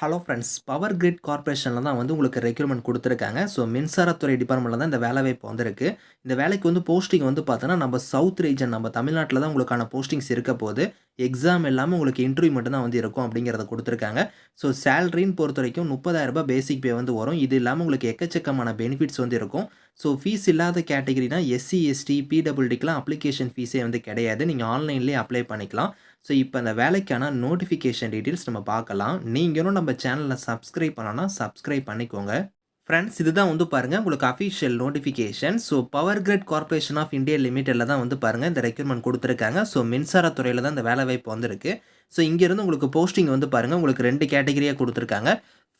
Hello friends power grid கார்பரேஷனில் தான் வந்து உங்களுக்கு ரெக்ரூட்மெண்ட் கொடுத்துருக்காங்க. ஸோ மின்சாரத்துறை டிபார்ட்மெண்ட்டில் தான் இந்த வேலை வாய்ப்பு வந்திருக்கு. இந்த வேலைக்கு வந்து போஸ்டிங் வந்து பார்த்தோன்னா நம்ம சவுத் ரீஜன் நம்ம தமிழ்நாட்டில் தான் உங்களுக்கான போஸ்டிங்ஸ் இருக்க போது எக்ஸாம் இல்லாமல் உங்களுக்கு இன்டர்வியூ மட்டும் தான் வந்து இருக்கும் அப்படிங்கிறத கொடுத்துருக்காங்க. ஸோ சேலரின்னு பொறுத்த வரைக்கும் முப்பதாயிரரூபா பேசிக் பே வந்து வரும். இது இல்லாமல் உங்களுக்கு எக்கச்சக்கமான பெனிஃபிட்ஸ் வந்து இருக்கும். ஸோ ஃபீஸ் இல்லாத கேட்டகரினா எஸ்சி எஸ்டி பிடபிள்டிக்கெலாம் அப்ளிகேஷன் ஃபீஸே வந்து கிடையாது. நீங்கள் ஆன்லைன்லேயே அப்ளை பண்ணிக்கலாம். ஸோ இப்போ அந்த வேலைக்கான நோட்டிஃபிகேஷன் டீட்டெயில்ஸ் நம்ம பார்க்கலாம். நீங்களும் நம்ம சேனலில் சப்ஸ்கிரைப் பண்ணோன்னா சப்ஸ்கிரைப் பண்ணிக்கோங்க. ஃப்ரெண்ட்ஸ் இதுதான் வந்து பாருங்கள் உங்களுக்கு official notification so power grid corporation of India லிமிட்டடில் தான் வந்து பாருங்கள் இந்த ரெக்யூர்மெண்ட் கொடுத்துருக்காங்க. ஸோ மின்சாரத்துறையில் தான் இந்த வேலை வாய்ப்பு வந்திருக்கு. ஸோ இங்கேருந்து உங்களுக்கு போஸ்டிங் வந்து பாருங்கள் உங்களுக்கு ரெண்டு கேட்டகரியாக கொடுத்துருக்காங்க.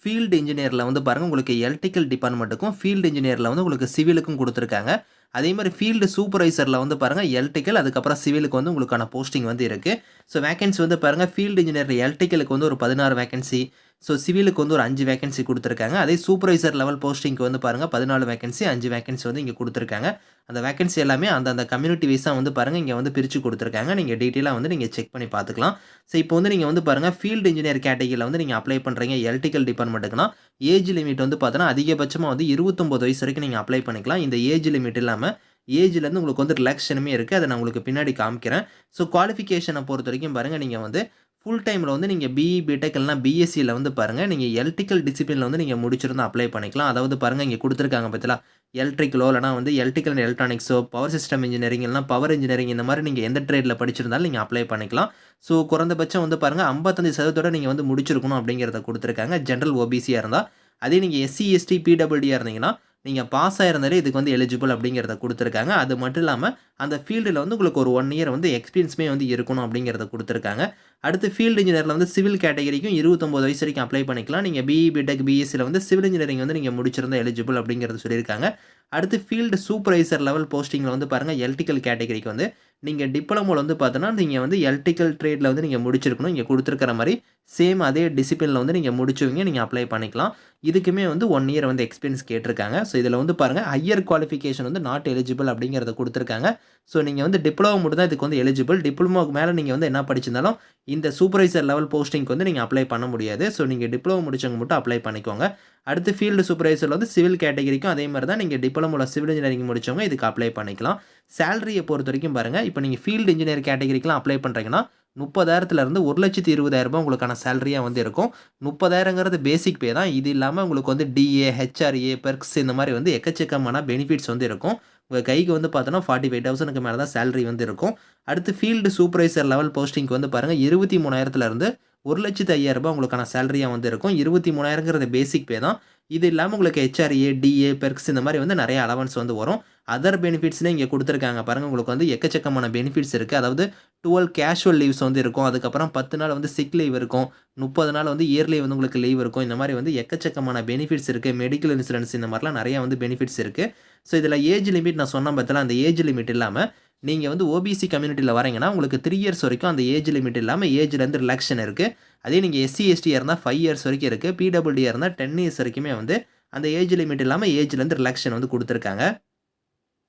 ஃபீல்டு இன்ஜினியரில் வந்து பாருங்கள் உங்களுக்கு எலக்ட்ரிக்கல் டிபார்ட்மெண்ட்டுக்கும் ஃபீல்டு இன்ஜினியரில் வந்து உங்களுக்கு சிவிலுக்கும் கொடுத்துருக்காங்க. அதே மாதிரி ஃபீல்டு சூப்பர்வைசரில் வந்து பாருங்கள் எலக்ட்ரிக்கல் அதுக்கப்புறம் சிவிலுக்கு வந்து உங்களுக்கான போஸ்டிங் வந்து இருக்குது ஸோ வேகன்சி வந்து பாருங்கள் ஃபீல்டு இன்ஜினியர் எலக்ட்ரிக்கலுக்கு வந்து ஒரு பதினாறு வேகன்சி ஸோ சிவிலுக்கு வந்து ஒரு அஞ்சு வேகன்சி கொடுத்துருக்காங்க. அதே சூப்பர்வைசர் லெவல் போஸ்டிங்க்கு வந்து பாருங்கள் பதினாலு வேகன்சி அஞ்சு வேகன்சி வந்து இங்கே கொடுத்துருக்காங்க. அந்த வேகன்சி எல்லாமே அந்த அந்த கம்யூனிட்டி வைஸாக வந்து பாருங்கள் இங்கே வந்து பிரித்து கொடுத்துருக்காங்க. நீங்கள் டீட்டெயிலாக வந்து நீங்கள் செக் பண்ணி பார்த்துக்கலாம். ஸோ இப்போ வந்து நீங்கள் வந்து பாருங்கள் ஃபீல்டு இன்ஜினியர் கேட்டகிரியில் வந்து நீங்கள் அப்ளை பண்ணுறீங்க எலக்ட்ரிக்கல் டிபார்ட்மெண்ட்டுக்குனா ஏஜ் லிமிட் வந்து பார்த்தோன்னா அதிகபட்சமாக வந்து இருபத்தொம்பது வயசு வரைக்கும் நீங்கள் அப்ளை பண்ணிக்கலாம். இந்த ஏஜ் லிமிட் இல்லாமல் ஏஜ்லேருந்து உங்களுக்கு வந்து ரிலாக்ஷனுமே இருக்குது அதை நான் உங்களுக்கு பின்னாடி காமிக்கிறேன். ஸோ குவாலிஃபிகேஷனை பொறுத்த வரைக்கும் பாருங்கள் நீங்கள் வந்து ஃபுல் டைமில் வந்து நீங்கள் பிஇ பிடெக் இல்லைனா பிஎஸ்சியில் வந்து பாருங்கள் நீங்கள் எலக்ட்ரிக்கல் டிசிப்ளினில் வந்து நீங்கள் முடிச்சிருந்து அப்ளை பண்ணிக்கலாம். அதாவது பாருங்கள் இங்கே கொடுத்துருக்காங்க பார்த்தீங்களா எலக்ட்ரிக்கலோ இல்லைனா வந்து எலக்ட்ரிக்கல் அண்ட் எலக்ட்ரானிக்ஸோ பவர் சிஸ்டம் இன்ஜினியரிங் இல்லைனா பவர் இன்ஜினியரிங் இந்த மாதிரி நீங்கள் எந்த ட்ரேடில் படிச்சிருந்தாலும் நீங்கள் அப்ளை பண்ணிக்கலாம். ஸோ குறைந்தபட்சம் வந்து பாருங்கள் ஐம்பத்தஞ்சு சதவீதத்தோட நீங்கள் வந்து முடிச்சிருக்கணும் அப்படிங்கிறத கொடுத்துருக்காங்க ஜென்ரல் ஓபிசியாக இருந்தால் அதே நீங்கள் எஸ்சி எஸ்டி பிடபிள்டியாக இருந்தீங்கன்னா நீங்கள் பாஸ் ஆயிருந்தாலே இதுக்கு வந்து எலிஜிபிள் அப்படிங்கிறத கொடுத்துருக்காங்க. அது மட்டும் இல்லாமல் அந்த ஃபீல்டில் வந்து உங்களுக்கு ஒரு ஒன் இயர் வந்து எக்ஸ்பீரியன்ஸுமே வந்து இருக்கணும் அப்படிங்கிறத கொடுத்துருக்காங்க. அடுத்து ஃபீல்டு இன்ஜினியரில் வந்து சிவில் கேட்டகரிக்கும் இருபத்தொம்போது வயசு வரைக்கும் அப்ளை பண்ணிக்கலாம். நீங்கள் பிஇ பிடெக் பிஎஸ்சியில் வந்து சிவில் இன்ஜினியரிங் வந்து நீங்கள் முடிச்சிருந்தால் எலிஜிபிள் அப்படிங்கிறது சொல்லியிருக்காங்க. அடுத்து ஃபீல்டு சூப்பர்வைசர் லெவல் போஸ்டிங்கில் வந்து பாருங்கள் எலக்ட்ரிக்கல் கேட்டகரிக்கு வந்து நீங்கள் டிப்ளமோவில் வந்து பார்த்தோன்னா நீங்கள் வந்து எலக்ட்ரிக்கல் ட்ரேடில் வந்து நீங்கள் முடிச்சிருக்கணும். இங்கே கொடுத்துருக்கிற மாதிரி சேம் அதே டிசிப்ளினில் வந்து நீங்கள் முடிச்சுவீங்க நீங்கள் அப்ளை பண்ணிக்கலாம். இதுக்குமே வந்து ஒன் இயர் வந்து எக்ஸ்பீரியன்ஸ் கேட்டிருக்காங்க. ஸோ இதில் வந்து பாருங்கள் ஹையர் குவாலிஃபிகேஷன் வந்து நாட் எலிஜிபிள் அப்படிங்கிறத கொடுத்துருக்காங்க. ஸோ நீங்கள் வந்து டிப்ளமோ மட்டும் தான் இதுக்கு வந்து எலிஜிபிள் டிப்ளமோக்கு மேலே நீங்கள் வந்து என்ன படிச்சிருந்தாலும் இந்த சூப்பர்வைசர் லெவல் போஸ்டிங்க்கு வந்து நீங்கள் அப்ளை பண்ண முடியாது. ஸோ நீங்கள் டிப்ளமோ முடிச்சவங்க மட்டும் அப்ளை பண்ணிக்கோங்க. அடுத்து ஃபீல்டு சூப்பர்வைசரில் வந்து சிவில் கேட்டகரிக்கும் அதே மாதிரி தான் நீங்கள் டிப்ளமோவில் சிவில் இன்ஜினியரிங் முடிச்சவங்க இதுக்கு அப்ளை பண்ணிக்கலாம். சேலரியை பொறுத்த வரைக்கும் பாருங்கள் இப்போ நீங்கள் ஃபீல்டு இன்ஜினியர் கேட்டகரிக்கெலாம் அப்ளை பண்ணுறீங்கன்னா முப்பதாயிரத்துலேருந்து ஒரு லட்சத்தி இருபதாயிரரூபா உங்களுக்கான சேலரியாக வந்து இருக்கும். முப்பதாயிரங்கிறது பேசிக் பே தான். இது இல்லாமல் உங்களுக்கு வந்து டிஏ ஹெச்ஆர்ஏ பெர்க்ஸ் இந்த மாதிரி வந்து எக்கச்சக்கமான பெனிஃபிட்ஸ் வந்து இருக்கும். உங்கள் கைக்கு வந்து பார்த்தோன்னா ஃபார்ட்டி ஃபைவ் தௌசண்ட்க்கு மேலே தான் சேலரி வந்து இருக்கும். அடுத்து ஃபீல்டு சூப்பர்வைசர் லெவல் போஸ்டிங்க்கு வந்து பாருங்கள் இருபத்தி மூணாயிரத்துலேருந்து ஒரு லட்சத்து ஐயாயிரரூபா உங்களுக்கான சேலரியாக வந்து இருக்கும். இருபத்தி மூணாயிரங்கிறது பேசிக் பே தான். இது இல்லாமல் உங்களுக்கு ஹெச்ஆர்ஏ டிஏ பெர்க்ஸ் இந்த மாதிரி வந்து நிறைய அலவன்ஸ் வந்து வரும். அதர் பெனிஃபிட்ஸ்னே இங்கே கொடுத்துருக்காங்க. பாருங்கள் உங்களுக்கு வந்து எக்கச்சக்கமான பெனிஃபிட்ஸ் இருக்குது அதாவது டுவெல் கேஷுவல் லீவ்ஸ் வந்து இருக்கும். அதுக்கப்புறம் பத்து நாள் வந்து சிக் லீவ் இருக்கும். முப்பது நாள் வந்து இயர்லி வந்து உங்களுக்கு லீவ் இருக்கும். இந்த மாதிரி வந்து எக்கச்சக்கமான பெனிஃபிட்ஸ் இருக்குது மெடிக்கல் இன்சூரன்ஸ் இந்த மாதிரிலாம் நிறையா வந்து பெனிஃபிட்ஸ் இருக்குது ஸோ இதில் ஏஜ் லிமிட் நான் சொன்ன பார்த்தல அந்த ஏஜ் லிமிட் இல்லாமல் நீங்கள் வந்து ஓபிசி கம்யூனிட்டியில் வரீங்கன்னா உங்களுக்கு த்ரீ இயர்ஸ் வரைக்கும் அந்த ஏஜ் லிமிட் இல்லாமல் ஏஜ்லேருந்து ரிலாக்ஷன் இருக்குது அதே நீங்கள் எஸ்சி எஸ்டியாக இருந்தால் ஃபைவ் இயர்ஸ் வரைக்கும் இருக்குது பிடபிள்டியாக இருந்தால் டென் இயர்ஸ் வரைக்குமே வந்து அந்த ஏஜ் லிமிட் இல்லாமல் ஏஜ்லேருந்து ரிலாக்ஷன் வந்து கொடுத்துருக்காங்க.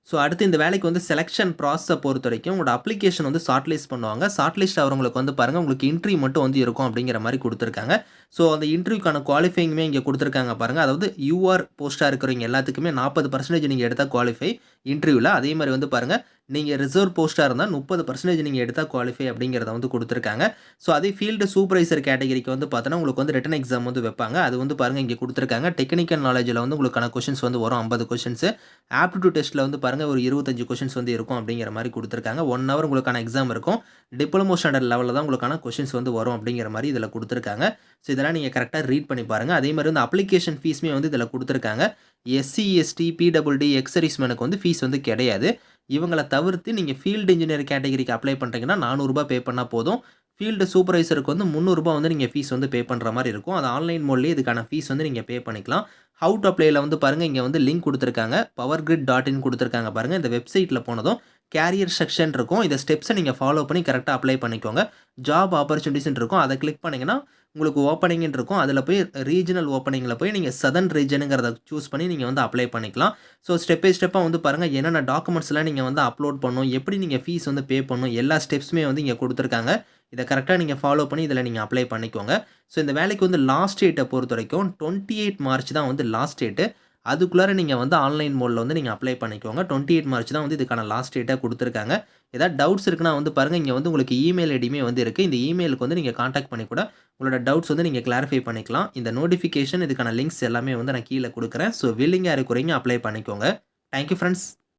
ஸோ அடுத்து இந்த வேலைக்கு வந்து செலெக்ஷன் ப்ராசஸை பொறுத்த வரைக்கும் உங்களோட அப்ளிகேஷன் வந்து ஷார்ட் லிஸ்ட் பண்ணுவாங்க. ஷார்ட் லிஸ்ட் அவங்களுக்கு வந்து பாருங்கள் உங்களுக்கு இன்ட்ரிவ் மட்டும் வந்து இருக்கும் அப்படிங்கிற மாதிரி கொடுத்துருக்காங்க. ஸோ அந்த இன்டர்வியூக்கான குவாலிஃபைங்குமே இங்கே கொடுத்துருக்காங்க பாருங்கள் அதாவது யூஆர் போஸ்ட்டாக இருக்கிறவங்க எல்லாத்துக்குமே நாற்பது பர்சன்டேஜ் நீங்கள் எடுத்தால் குவாலிஃபை இன்டர்வியூவில் அதே மாதிரி வந்து பாருங்கள் நீங்கள் ரிசர்வ் போஸ்ட்டாக இருந்தால் முப்பது பர்சன்டேஜ் நீங்கள் எடுத்தால் குவாலிஃபை அப்படிங்கிறத வந்து கொடுத்துருக்காங்க. ஸோ அதே ஃபீல்டு சூப்பர்வைசர் கேட்டகரிக்கு வந்து பார்த்தோன்னா உங்களுக்கு வந்து ரிட்டன் எக்ஸாம் வந்து வைப்பாங்க. அது வந்து பாருங்கள் இங்கே கொடுத்துருக்காங்க. டெக்னிக்கல் நாலேஜில் வந்து உங்களுக்கான கொஷின்ஸ் வந்து வரும். ஐம்பது கொஷின்ஸ் ஆப்டிடியூட் டெஸ்ட்டில் வந்து பாருங்கள் ஒரு இருபத்தஞ்சு கொஷின்ஸ் வந்து இருக்கும் அப்படிங்கிற மாதிரி கொடுத்துருக்காங்க. ஒன் ஹவர் உங்களுக்கான எக்ஸாம் இருக்கும். டிப்ளமோ ஸ்டாண்டர்ட் லெவலில் தான் உங்களுக்கான கொஷின்ஸ் வந்து வரும் அப்படிங்கிற மாதிரி இதில் கொடுத்துருக்காங்க. ஸோ இதெல்லாம் நீங்கள் கரெக்டாக ரீட் பண்ணி பாருங்கள் அதே மாதிரி வந்து அப்ளிகேஷன் ஃபீஸுமே வந்து இதில் கொடுத்துருக்காங்க. எஸ்சி எஸ்டி பிடபிள்டி எக்ஸரிஸ்மேனுக்கு வந்து ஃபீஸ் வந்து கிடையாது. இவங்களை தவிர்த்து நீங்கள் ஃபீல்டு இன்ஜினியர் கேட்டகரிக்கு அப்ளை பண்ணுறீங்கன்னா நானூறுரூபா பே பண்ணால் போதும். ஃபீல்டு சூப்பர்வைசருக்கு வந்து முந்நூறுரூபா வந்து நீங்கள் ஃபீஸ் வந்து பே பண்ணுற மாதிரி இருக்கும். அது ஆன்லைன் மோட்லேயே இதுக்கான ஃபீஸ் வந்து நீங்கள் பே பண்ணிக்கலாம். ஹவு டு அப்ளைல வந்து பாருங்கள் இங்கே வந்து லிங்க் கொடுத்துருக்காங்க. பவர் கிரிட் டாட் இன் கொடுத்துருக்காங்க பாருங்கள் இந்த வெப்சைட்டில் போனதும் கேரியர் செக்ஷன் இருக்கும். இந்த ஸ்டெப்ஸை நீங்கள் ஃபாலோ பண்ணி கரெக்டாக அப்ளை பண்ணிக்கோங்க. ஜாப் ஆப்பர்ச்சுனிட்டிஸ்ன்னு இருக்கும். அதை கிளிக் பண்ணிங்கன்னா உங்களுக்கு ஓப்பனிங்னு இருக்கும். அதில் போய் ரீஜனல் ஓப்பனிங்கில் போய் நீங்கள் சதன் ரீஜனுங்கிறத சூஸ் பண்ணி நீங்கள் வந்து அப்ளை பண்ணிக்கலாம். ஸோ ஸ்டெப் பை ஸ்டெப்பாக வந்து பாருங்கள் என்னென்ன டாக்குமெண்ட்ஸ்லாம் நீங்கள் வந்து அப்லோட் பண்ணணும் எப்படி நீங்கள் ஃபீஸ் வந்து பே பண்ணணும் எல்லா ஸ்டெப்ஸுமே வந்து இங்கே கொடுத்துருக்காங்க. இதை கரெக்டாக நீங்கள் ஃபாலோ பண்ணி இதில் நீங்கள் அப்ளை பண்ணிக்கோங்க. ஸோ இந்த வேலைக்கு வந்து லாஸ்ட் டேட்டை பொறுத்த வரைக்கும் டுவெண்ட்டி எயிட் மார்ச் தான் வந்து லாஸ்ட் டேட்டு அதுக்குள்ளார நீங்கள் வந்து ஆன்லைன் மோடில் வந்து நீங்கள் அப்ளை பண்ணிக்கோங்க. டுவெண்ட்டி எயிட் மார்ச் தான் வந்து இதுக்கான லாஸ்ட் டேட்டாக கொடுத்துருக்காங்க. ஏதாவது டவுட்ஸ் இருக்குன்னா வந்து பாருங்கள் இங்கே வந்து உங்களுக்கு இமெயில் ஐடியுமே வந்து இருக்குது இந்த இமெயிலுக்கு வந்து நீங்கள் காண்டாக்ட் பண்ணி கூட உங்களோட டவுட்ஸ் வந்து நீங்கள் கிளாரிஃபை பண்ணிக்கலாம். இந்த நோட்டிஃபிகேஷன் இதுக்கான லிங்க்ஸ் எல்லாமே வந்து நான் கீழே கொடுக்குறேன். ஸோ வில்லிங்காக இருக்கிறீங்க அப்ளை பண்ணிக்கோங்க. Thank you friends